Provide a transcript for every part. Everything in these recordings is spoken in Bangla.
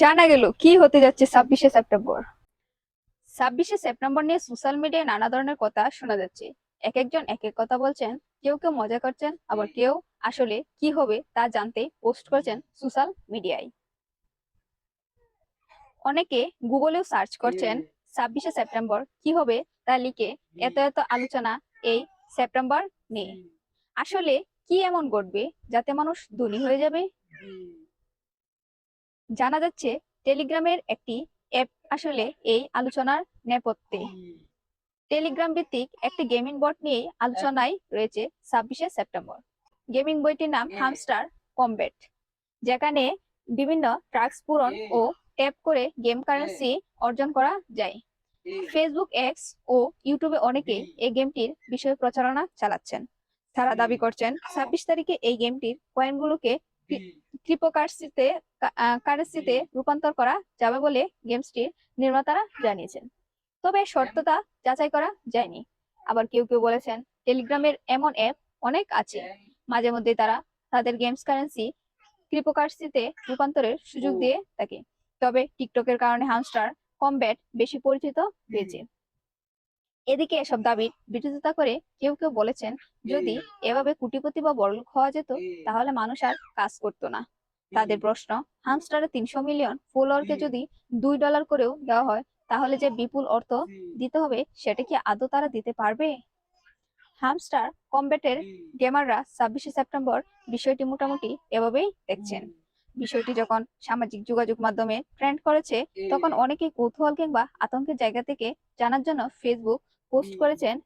জানা গেল কি হতে যাচ্ছে ছাব্বিশে সেপ্টেম্বর। ছাব্বিশে সেপ্টেম্বর নিয়ে সোশ্যাল মিডিয়ায় নানা ধরনের কথা শোনা যাচ্ছে। এক একজন এক এক কথা বলছেন, কেউ কেউ মজা করছেন, আবার কেউ আসলে কি হবে তা জানতে পোস্ট করছেন সোশ্যাল মিডিয়ায়। অনেকে গুগলেও সার্চ করছেন ছাব্বিশে সেপ্টেম্বর কি হবে তা লিখে এত এত আলোচনা এই সেপ্টেম্বর নিয়ে। আসলে কি এমন ঘটবে যাতে মানুষ ধনী হয়ে যাবে? জানা যাচ্ছে টেলিগ্রামের একটি অ্যাপ আসলে এই আলোচনার নেপথ্যে। টেলিগ্রাম ভিত্তিক একটি গেমিং বট নিয়ে আলোচনায় রয়েছে ছাব্বিশে সেপ্টেম্বর। গেমিং বইটির নাম হামস্টার কমব্যাট যেখানে বিভিন্ন ট্রাক্স পূরণ ও ট্যাপ করে গেম কারেন্সি অর্জন করা যায়। ফেসবুক এক্স ও ইউটিউবে অনেকেই এই গেমটির বিষয়ে প্রচারণা চালাচ্ছেন। তারা দাবি করছেন ছাব্বিশ তারিখে এই গেমটির কয়েনগুলোকে ক্রিপ্টোকারেন্সিতে কারেন্সিতে রূপান্তর করা যাবে বলে গেমসটির নির্মাতারা জানিয়েছেন। তবে সত্যতা যাচাই করা যায়নি। আবার কেউ কেউ বলেছেন, টেলিগ্রামের এমন অ্যাপ অনেক আছে। মাঝে মধ্যে তারা তাদের গেমস কারেন্সি ক্রিপ্টোকারেন্সিতে রূপান্তরের সুযোগ দিয়ে থাকে। তবে টিকটকের কারণে হামস্টার কমব্যাট বেশি পরিচিত হয়েছে। এদিকে এসব দাবির বিরোধিতা করে কেউ কেউ বলেছেন, যদি এভাবে কুটিপতি বা বড়লোক হওয়া যেত, তাহলে মানুষ আর কাজ করতো না। তাদের প্রশ্ন হামস্টারে তিনশো মিলিয়ন ফলোয়ারকে যদি দুই ডলার করেও দেওয়া হয়, তাহলে যে বিপুল অর্থ দিতে হবে, সেটা কি আদৌ তারা দিতে পারবে? হামস্টার কমব্যাটের গেমাররা ছাব্বিশে সেপ্টেম্বর বিষয়টি মোটামুটি এভাবেই দেখছেন। বিষয়টি যখন সামাজিক যোগাযোগ মাধ্যমে ট্রেন্ড করেছে, তখন অনেকেই কৌতূহল কিংবা আতঙ্কের জায়গা থেকে জানার জন্য ফেসবুক পোস্ট করেছেন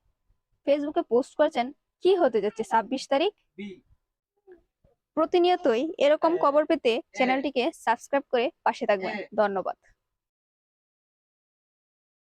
ফেসবুকে পোস্ট করেছেন কি হতে যাচ্ছে ছাব্বিশ তারিখ? প্রতিনিয়তই এরকম খবর পেতে চ্যানেলটিকে সাবস্ক্রাইব করে পাশে থাকবেন। ধন্যবাদ।